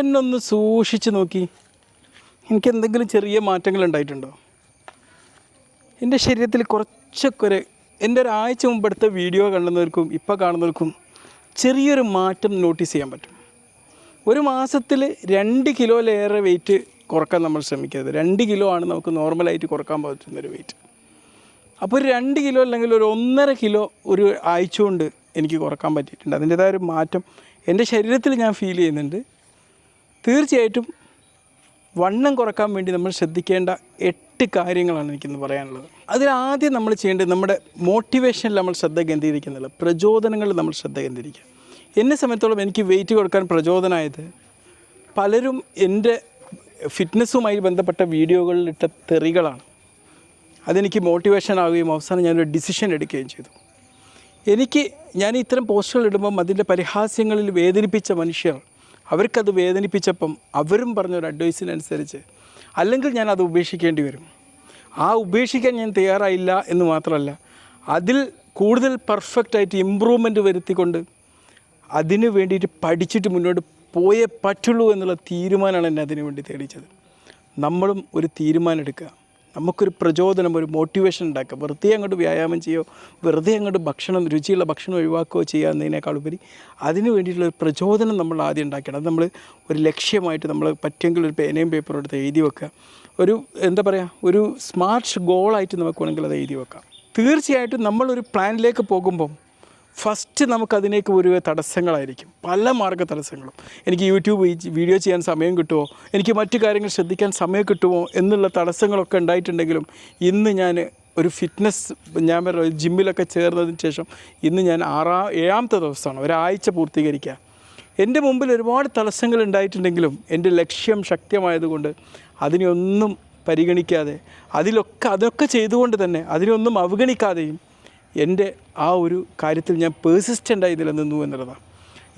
എന്നെ ഒന്ന് സൂക്ഷിച്ച് നോക്കി. എനിക്ക് എന്തെങ്കിലും ചെറിയ മാറ്റങ്ങൾ ഉണ്ടായിട്ടുണ്ടോ? എന്റെ ശരീരത്തിൽ കുറച്ചൊക്കെ ഒരു എന്റെ ഒരാഴ്ച മുമ്പ് എടുത്ത വീഡിയോ കാണുന്നവർക്കും ഇപ്പോൾ കാണുന്നവർക്കും ചെറിയൊരു മാറ്റം നോട്ടീസ് ചെയ്യാൻ പറ്റും. ഒരു മാസത്തിൽ രണ്ട് കിലോയിലേറെ വെയിറ്റ് കുറയ്ക്കാൻ നമ്മൾ ശ്രമിക്കരുത്. രണ്ട് കിലോ ആണ് നമുക്ക് നോർമലായിട്ട് കുറയ്ക്കാൻ പറ്റുന്നൊരു വെയിറ്റ്. അപ്പോൾ ഒരു രണ്ട് കിലോ അല്ലെങ്കിൽ ഒരു ഒന്നര കിലോ ഒരു ആഴ്ച കൊണ്ട് എനിക്ക് കുറയ്ക്കാൻ പറ്റിയിട്ടുണ്ട്. അതിന്റേതായ ഒരു മാറ്റം എന്റെ ശരീരത്തിൽ ഞാൻ ഫീൽ ചെയ്യുന്നുണ്ട്. തീർച്ചയായിട്ടും വണ്ണം കുറയ്ക്കാൻ വേണ്ടി നമ്മൾ ശ്രദ്ധിക്കേണ്ട എട്ട് കാര്യങ്ങളാണ് എനിക്കിന്ന് പറയാനുള്ളത്. അതിലാദ്യം നമ്മൾ ചെയ്യേണ്ടത് നമ്മുടെ മോട്ടിവേഷനിൽ നമ്മൾ ശ്രദ്ധ കേന്ദ്രീകരിക്കുന്നില്ല പ്രചോദനങ്ങളിൽ നമ്മൾ ശ്രദ്ധ കേന്ദ്രീകരിക്കുക. എന്നെ സംബന്ധിച്ചോളം എനിക്ക് വെയിറ്റ് കൊടുക്കാൻ പ്രചോദനമായത് പലരും എന്റെ ഫിറ്റ്നസ്സുമായി ബന്ധപ്പെട്ട വീഡിയോകളിലിട്ട തെറികളാണ്. അതെനിക്ക് മോട്ടിവേഷൻ ആവുകയും അവസാനം ഞാനൊരു ഡിസിഷൻ എടുക്കുകയും ചെയ്തു. എനിക്ക് ഞാൻ ഇത്തരം പോസ്റ്റുകൾ ഇടുമ്പം അതിന്റെ പരിഹാസ്യങ്ങളിൽ വേദനിപ്പിച്ച മനുഷ്യർ അവർക്കത് വേദനിപ്പിച്ചപ്പം അവരും പറഞ്ഞൊരു അഡ്വൈസിനനുസരിച്ച് അല്ലെങ്കിൽ ഞാൻ അത് ഉപേക്ഷിക്കേണ്ടി വരും. ആ ഉപേക്ഷിക്കാൻ ഞാൻ തയ്യാറായില്ല എന്ന് മാത്രമല്ല അതിൽ കൂടുതൽ പെർഫെക്റ്റായിട്ട് ഇമ്പ്രൂവ്മെന്റ് വരുത്തിക്കൊണ്ട് അതിനു വേണ്ടിയിട്ട് പഠിച്ചിട്ട് മുന്നോട്ട് പോയേ പറ്റുള്ളൂ എന്നുള്ള തീരുമാനമാണ് എന്നെ അതിനു വേണ്ടി തേടിച്ചത്. നമ്മളും ഒരു തീരുമാനം എടുക്കുക. നമുക്കൊരു പ്രചോദനം ഒരു മോട്ടിവേഷൻ ഉണ്ടാക്കുക. വെറുതെ അങ്ങോട്ട് വ്യായാമം ചെയ്യുകയോ വെറുതെ അങ്ങോട്ട് ഭക്ഷണം രുചിയുള്ള ഭക്ഷണം ഒഴിവാക്കുകയോ ചെയ്യുക എന്നതിനേക്കാൾ ഉപരി അതിന് വേണ്ടിയിട്ടുള്ള ഒരു പ്രചോദനം നമ്മൾ ആദ്യം ഉണ്ടാക്കണം. അത് നമ്മൾ ഒരു ലക്ഷ്യമായിട്ട് നമ്മൾ പറ്റുമെങ്കിൽ ഒരു പേനയും പേപ്പറും എടുത്ത് എഴുതി വെക്കുക. ഒരു എന്താ പറയുക ഒരു സ്മാർട്ട് ഗോളായിട്ട് നമുക്ക് വേണമെങ്കിൽ അത് എഴുതി വെക്കാം. തീർച്ചയായിട്ടും നമ്മളൊരു പ്ലാനിലേക്ക് പോകുമ്പം ഫസ്റ്റ് നമുക്കതിനേക്ക് ഒരു തടസ്സങ്ങളായിരിക്കും. പല മാർഗ തടസ്സങ്ങളും എനിക്ക് യൂട്യൂബ് വീഡിയോ ചെയ്യാൻ സമയം കിട്ടുമോ? എനിക്ക് മറ്റു കാര്യങ്ങൾ ശ്രദ്ധിക്കാൻ സമയം കിട്ടുമോ? എന്നുള്ള തടസ്സങ്ങളൊക്കെ ഉണ്ടായിട്ടുണ്ടെങ്കിലും ഇന്ന് ഞാൻ ഒരു ഫിറ്റ്നസ് ഞാൻ പറഞ്ഞ ജിമ്മിലൊക്കെ ചേർന്നതിന് ശേഷം ഇന്ന് ഞാൻ ആറാം ഏഴാമത്തെ ദിവസമാണ്. ഒരാഴ്ച പൂർത്തീകരിക്കുക. എന്റെ മുമ്പിൽ ഒരുപാട് തടസ്സങ്ങൾ ഉണ്ടായിട്ടുണ്ടെങ്കിലും എന്റെ ലക്ഷ്യം ശക്തമായതുകൊണ്ട് അതിനെയൊന്നും പരിഗണിക്കാതെ അതിലൊക്കെ അതൊക്കെ ചെയ്തുകൊണ്ട് തന്നെ അതിനൊന്നും അവഗണിക്കാതെയും എന്റെ ആ ഒരു കാര്യത്തിൽ ഞാൻ പേഴ്സിസ്റ്റന്റായി നിലനിന്നു എന്നുള്ളതാണ്.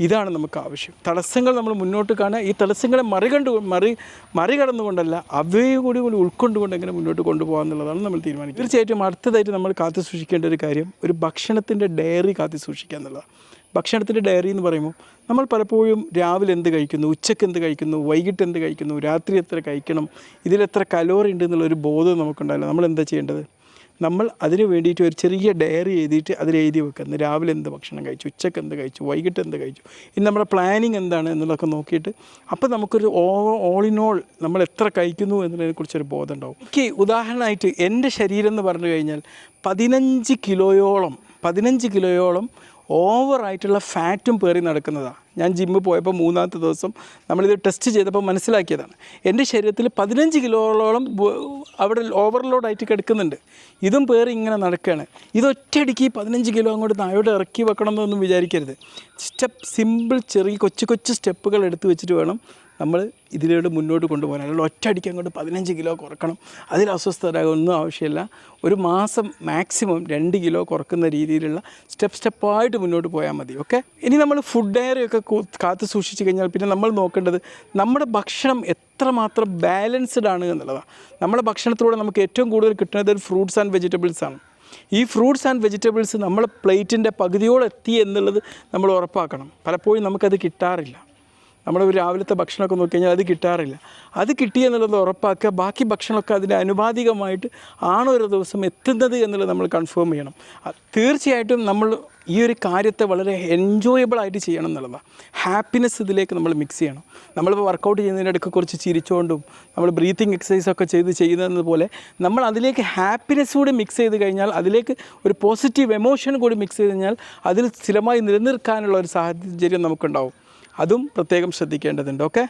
ഇതാണ് നമുക്ക് ആവശ്യം. തടസ്സങ്ങൾ നമ്മൾ മുന്നോട്ട് കാണുക. ഈ തടസ്സങ്ങളെ മറികണ്ട് മറി മറികടന്നുകൊണ്ടല്ല അവയെ കൂടി കൂടി ഉൾക്കൊണ്ടുകൊണ്ട് എങ്ങനെ മുന്നോട്ട് കൊണ്ടുപോകാം എന്നുള്ളതാണ് നമ്മൾ തീരുമാനിക്കുന്നത് തീർച്ചയായിട്ടും അടുത്തതായിട്ട് നമ്മൾ കാത്തു സൂക്ഷിക്കേണ്ട ഒരു കാര്യം ഒരു ഭക്ഷണത്തിന്റെ ഡയറി കാത്തു സൂക്ഷിക്കുക എന്നുള്ളതാണ്. ഭക്ഷണത്തിന്റെ ഡയറി എന്ന് പറയുമ്പോൾ നമ്മൾ പലപ്പോഴും രാവിലെ എന്ത് കഴിക്കുന്നു ഉച്ചയ്ക്ക് എന്ത് കഴിക്കുന്നു വൈകിട്ട് എന്ത് കഴിക്കുന്നു രാത്രി എത്ര കഴിക്കണം ഇതിലെത്ര കലോറി ഉണ്ട് എന്നുള്ളൊരു ബോധം നമുക്കുണ്ടാവില്ല. നമ്മൾ എന്താ ചെയ്യേണ്ടത്? നമ്മൾ അതിന് വേണ്ടിയിട്ട് ഒരു ചെറിയ ഡയറി എഴുതിയിട്ട് അതിൽ എഴുതി വെക്കുക. ഇന്ന് രാവിലെ എന്ത് ഭക്ഷണം കഴിച്ചു? ഉച്ചയ്ക്ക് എന്ത് കഴിച്ചു? വൈകിട്ട് എന്ത് കഴിച്ചു? ഇനി നമ്മുടെ പ്ലാനിങ് എന്താണ് എന്നുള്ളതൊക്കെ നോക്കിയിട്ട് അപ്പോൾ നമുക്കൊരു ഓൾ ഇൻ ഓൾ നമ്മൾ എത്ര കഴിക്കുന്നു എന്നതിനെക്കുറിച്ചൊരു ബോധം ഉണ്ടാവും. എനിക്ക് ഉദാഹരണമായിട്ട് എന്റെ ശരീരം എന്ന് പറഞ്ഞു കഴിഞ്ഞാൽ പതിനഞ്ച് കിലോയോളം പതിനഞ്ച് കിലോയോളം ഓവറായിട്ടുള്ള ഫാറ്റും പേറി നടക്കുന്നതാണ് ഞാൻ ജിമ്മിൽ പോയപ്പോൾ മൂന്നാമത്തെ ദിവസം നമ്മളിത് ടെസ്റ്റ് ചെയ്തപ്പോൾ മനസ്സിലാക്കിയതാണ്. എന്റെ ശരീരത്തിൽ പതിനഞ്ച് കിലോളോളം അവിടെ ഓവർലോഡായിട്ട് കിടക്കുന്നുണ്ട്. ഇതും പേറി ഇങ്ങനെ നടക്കുകയാണ് ഇതൊറ്റയടിക്ക് പതിനഞ്ച് കിലോ അങ്ങോട്ട് താഴോട്ട് ഇറക്കി വെക്കണമെന്നൊന്നും വിചാരിക്കരുത്. സ്റ്റെപ്പ് സിമ്പിൾ ചെറിയ കൊച്ചു കൊച്ചു സ്റ്റെപ്പുകൾ എടുത്ത് വെച്ചിട്ട് വേണം നമ്മൾ ഇതിലൂടെ മുന്നോട്ട് കൊണ്ടുപോകാൻ അല്ലെങ്കിൽ ഒറ്റയടിക്ക് അങ്ങോട്ട് പതിനഞ്ച് കിലോ കുറക്കണം. അതിൽ അസ്വസ്ഥരാകൊന്നും ആവശ്യമില്ല. ഒരു മാസം മാക്സിമം രണ്ട് കിലോ കുറക്കുന്ന രീതിയിലുള്ള സ്റ്റെപ്പ് സ്റ്റെപ്പായിട്ട് മുന്നോട്ട് പോയാൽ മതി. ഓക്കെ ഇനി നമ്മൾ ഫുഡ് ഡയറി ഒക്കെ കൂ- കാത്തു സൂക്ഷിച്ച് കഴിഞ്ഞാൽ പിന്നെ നമ്മൾ നോക്കേണ്ടത് നമ്മുടെ ഭക്ഷണം എത്രമാത്രം ബാലൻസ്ഡ് ആണ് എന്നുള്ളതാണ്. നമ്മുടെ ഭക്ഷണത്തിലൂടെ നമുക്ക് ഏറ്റവും കൂടുതൽ കിട്ടുന്നത് ഫ്രൂട്ട്സ് ആൻഡ് വെജിറ്റബിൾസ് ആണ്. ഈ ഫ്രൂട്ട്സ് ആൻഡ് വെജിറ്റബിൾസ് നമ്മളെ പ്ലേറ്റിന്റെ പകുതിയോളം എത്തി എന്നുള്ളത് നമ്മൾ ഉറപ്പാക്കണം. പലപ്പോഴും നമുക്കത് കിട്ടാറില്ല. നമ്മൾ ഒരു രാവിലത്തെ ഭക്ഷണമൊക്കെ നോക്കി കഴിഞ്ഞാൽ അത് കിട്ടാറില്ല. അത് കിട്ടി എന്നുള്ളത് ഉറപ്പാക്കുക. ബാക്കി ഭക്ഷണമൊക്കെ അതിന് അനുപാതികമായിട്ട് ആണോ ഒരു ദിവസം എത്തുന്നത് എന്നുള്ളത് നമ്മൾ കൺഫേം ചെയ്യണം. തീർച്ചയായിട്ടും നമ്മൾ ഈ ഒരു കാര്യത്തെ വളരെ എൻജോയബിളായിട്ട് ചെയ്യണം എന്നുള്ളതാണ് ഹാപ്പിനെസ് ഇതിലേക്ക് നമ്മൾ മിക്സ് ചെയ്യണം. നമ്മളിപ്പോൾ വർക്കൗട്ട് ചെയ്യുന്നതിനിടയ്ക്ക് കുറച്ച് ചിരിച്ചുകൊണ്ടും നമ്മൾ ബ്രീത്തിങ് എക്സസൈസ് ഒക്കെ ചെയ്ത് ചെയ്യുന്നത് പോലെ നമ്മൾ അതിലേക്ക് ഹാപ്പിനെസ് കൂടി മിക്സ് ചെയ്ത് കഴിഞ്ഞാൽ അതിലേക്ക് ഒരു പോസിറ്റീവ് എമോഷൻ കൂടി മിക്സ് ചെയ്ത് കഴിഞ്ഞാൽ അതിൽ സ്ഥിരമായി നിലനിർക്കാനുള്ള ഒരു സാഹചര്യം നമുക്കുണ്ടാവും. അതും പ്രത്യേകം ശ്രദ്ധിക്കേണ്ടതുണ്ട് ഓക്കെ?